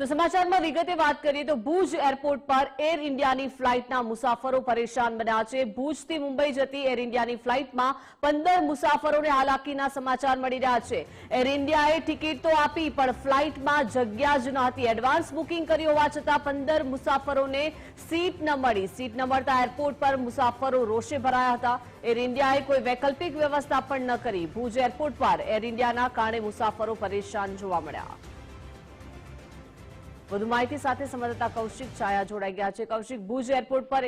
તો સમાચારમાં વિગતે વાત કરીએ તો ભુજ એરપોર્ટ પર એર ઇન્ડિયાની ફ્લાઇટના મુસાફરો પરેશાન બન્યા છે. ભુજથી મુંબઈ જતી એર ઇન્ડિયાની ફ્લાઇટમાં પંદર મુસાફરોને હાલાકીના સમાચાર મળી રહ્યા છે. એર ઇન્ડિયાએ ટિકિટ તો આપી, પણ ફ્લાઇટમાં જગ્યા જ ન હતી એડવાન્સ બુકિંગ કરી હોવા છતાં પંદર મુસાફરોને સીટ ન મળી. સીટ ન મળતા એરપોર્ટ પર મુસાફરો રોષે ભરાયા હતા. એર ઇન્ડિયાએ કોઈ વૈકલ્પિક વ્યવસ્થા પણ ન કરી. ભુજ એરપોર્ટ પર એર ઇન્ડિયાના કારણે મુસાફરો પરેશાન જોવા મળ્યા. વધુ માહિતી સાથે સંવાદદાતા કૌશિક છાયા જોડાઈ ગયા છે. કૌશિક, ભુજ એરપોર્ટ પર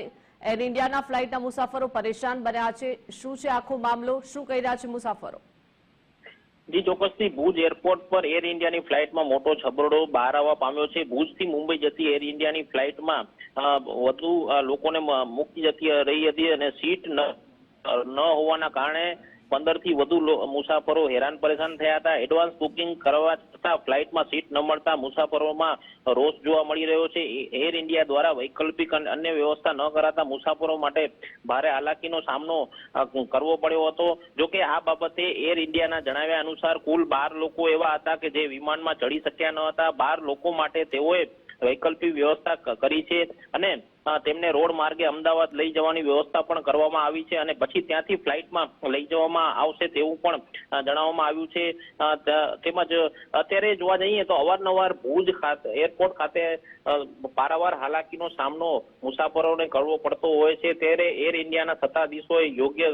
એર ઇન્ડિયાના ફ્લાઇટના મુસાફરો પરેશાન બન્યા છે. શું છે આખો મામલો? શું કહી રહ્યા છે મુસાફરો? જી, ચોક્કસથી ભુજ એરપોર્ટ પર એર ઇન્ડિયાની ફ્લાઇટમાં મોટો છબરડો બહાર આવવા પામ્યો છે. ભુજથી મુંબઈ જતી એર ઇન્ડિયાની ફ્લાઇટમાં વધુ લોકોને મૂકી જતી રહી હતી અને સીટ ન હોવાના કારણે પંદરથી વધુ મુસાફરો હેરાન પરેશાન થયા હતા. એડવાન્સ બુકિંગ કરવા છતાં ફ્લાઇટમાં સીટ ન મળતા મુસાફરોમાં રોષ જોવા મળી રહ્યો છે. એર ઇન્ડિયા દ્વારા વૈકલ્પિક અને અન્ય વ્યવસ્થા ન કરાતા મુસાફરો માટે ભારે હાલાકીનો સામનો કરવો પડ્યો હતો. જો કે આ બાબતે એર ઇન્ડિયાના જણાવ્યા અનુસાર કુલ બાર લોકો એવા હતા કે જે વિમાનમાં ચડી શક્યા ન હતા. બાર લોકો માટે તેઓએ વૈકલ્પિક વ્યવસ્થા કરી છે. અને તેમને રોડ માર્ગે અમદાવાદ લઈ જવાની વ્યવસ્થા પણ કરવામાં આવી છે અને પછી ત્યાંથી ફ્લાઇટમાં લઈ જવામાં આવશે તેવું પણ જણાવવામાં આવ્યું છે. તેમજ અત્યારે જોવા જઈએ તો અવારનવાર ભુજ ખાતે, એરપોર્ટ ખાતે પારાવાર હાલાકીનો સામનો મુસાફરોને કરવો પડતો હોય છે. ત્યારે એર ઇન્ડિયાના સત્તાધીશોએ યોગ્ય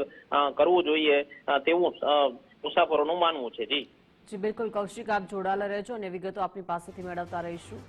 કરવું જોઈએ તેવું મુસાફરોનું માનવું છે. જી. જી, બિલકુલ. કૌશિક, આપ જોડાયેલા રહેજો અને વિગતો આપની પાસેથી મેળવતા રહીશું.